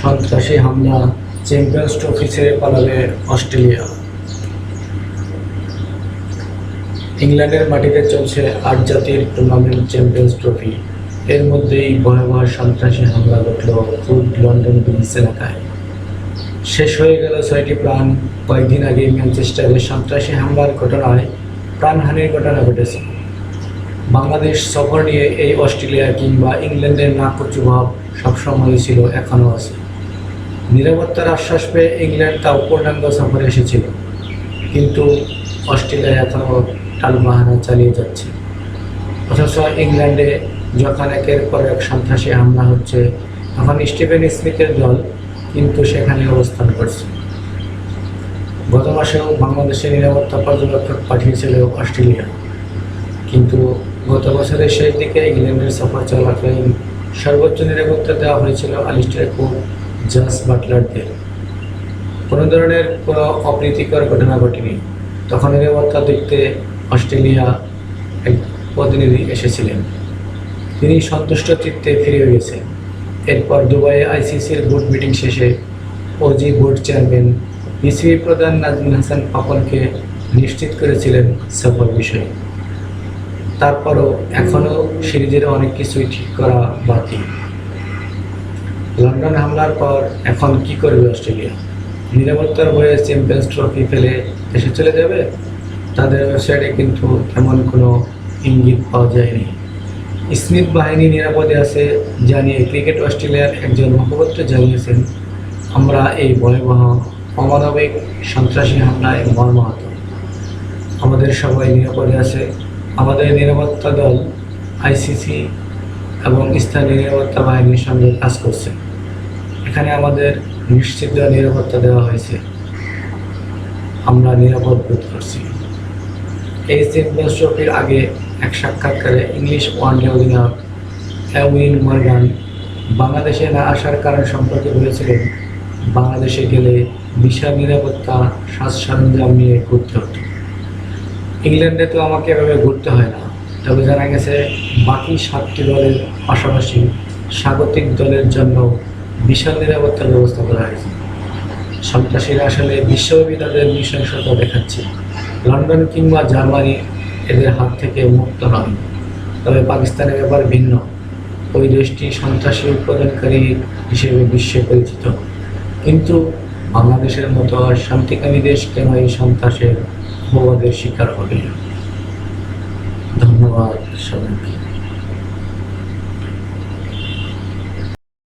সন্ত্রাসী হামলা champions trophy ছেড়ে পালাবে অস্ট্রেলিয়া। ইংল্যান্ডের মাটিতে চলছে আট জাতির টুর্নামেন্ট চ্যাম্পিয়ন্স ট্রফি। এর মধ্যেই ভয়াবহ সন্ত্রাসী হামলা ঘটল খুব লন্ডন ব্রিজ এলাকায়। শেষ হয়ে গেল ছয়টি প্রাণ। কয়েকদিন আগে ম্যানচেস্টারে সন্ত্রাসী হামলার ঘটনায় প্রাণহানির ঘটনা ঘটেছে। বাংলাদেশ সফর নিয়ে এই অস্ট্রেলিয়া কিংবা ইংল্যান্ডের নাকচু ভাব সবসময় ছিল, এখনও আছে। নিরাপত্তার আশ্বাস পেয়ে ইংল্যান্ড তাও পূর্ণাঙ্গ সফরে এসেছিল। কিন্তু অস্ট্রেলিয়া এখনও টালবাহানা চালিয়ে যাচ্ছে। অথচ ইংল্যান্ডে যখন একের পর এক সন্ত্রাসী হামলা হচ্ছে তখন স্টিভেন স্মিথের দল, কিন্তু সেখানে অবস্থান করছে। গত মাসেও বাংলাদেশের নিরাপত্তা পর্যবেক্ষক পাঠিয়েছিল অস্ট্রেলিয়া। কিন্তু গত বছরের শেষ দিকে ইংল্যান্ডের সফর চলাকালীন সর্বোচ্চ নিরাপত্তা দেওয়া হয়েছিল আলিস্টার কুক জাস বাটলারদের কোনো ধরনের কোনো অপ্রীতিকর ঘটনা ঘটেনি। তখন নিরাপত্তা দেখতে অস্ট্রেলিয়া এক প্রতিনিধি এসেছিলেন। তিনি সন্তুষ্ট চিত্তে ফিরে গেছেন। এরপর দুবাইয়ে আইসিসির বোর্ড মিটিং শেষে ওজি বোর্ড চেয়ারম্যান বিসিবি প্রধান নাজমুল হাসান পাপনকে নিশ্চিত করেছিলেন সফল বিষয়ে। তারপরও এখনও সিরিজের অনেক কিছুই ঠিক করা বাকি। লন্ডন হামলার পর এখন কি করবে অস্ট্রেলিয়া? নিরাপত্তার বয়ে চ্যাম্পিয়ন্স ট্রফি ফেলে দেশে চলে যাবে? তাদের ওয়েবসাইটে কিন্তু এমন কোনো ইঙ্গিত পাওয়া যায়নি। স্মিথ বাহিনী নিরাপদে আছে জানিয়ে ক্রিকেট অস্ট্রেলিয়ার একজন মুখপাত্র জানিয়েছেন, আমরা এই ভয়াবহ, অমানবিক, সন্ত্রাসী হামলায় মর্মাহত। আমাদের সবাই নিরাপদে আছে। আমাদের নিরাপত্তা দল, আইসিসি এবং স্থানীয় নিরাপত্তা বাহিনীর সঙ্গে কাজ করছে। এখানে আমাদের নিশ্চিত নিরাপত্তা দেওয়া হয়েছে। আমরা নিরাপদ বোধ করছি। এই চ্যাম্পিয়ন্স ট্রফির আগে এক সাক্ষাৎকারে ইংলিশ ওয়ানডে অধিনায়ক অ্যাউইন মর্গান বাংলাদেশে না আসার কারণ সম্পর্কে বলেছিলেন, বাংলাদেশে গেলে বিশাল নিরাপত্তা সাজ সরঞ্জাম নিয়ে ঘুরতে হতো। ইংল্যান্ডে তো আমাকে এভাবে ঘুরতে হয় না, তবে জানা গেছে বাকি সাতটি দলের পাশাপাশি স্বাগতিক দলের জন্য বিশাল নিরাপত্তার ব্যবস্থা করা হয়েছে সন্ত্রাসীরা আসলে বিশ্বব্যাপী তাদের নৃশংসতা দেখাচ্ছে। লন্ডন কিংবা জার্মানি এদের হাত থেকে মুক্ত নয় তবে পাকিস্তানের ব্যাপার ভিন্ন। ওই দেশটি সন্ত্রাসী উৎপাদনকারী হিসেবে বিশ্বে পরিচিত। কিন্তু বাংলাদেশের মতো শান্তিকামী দেশ কেন এই সন্ত্রাসের অপবাদের শিকার হবে ধন্যবাদ সবাইকে।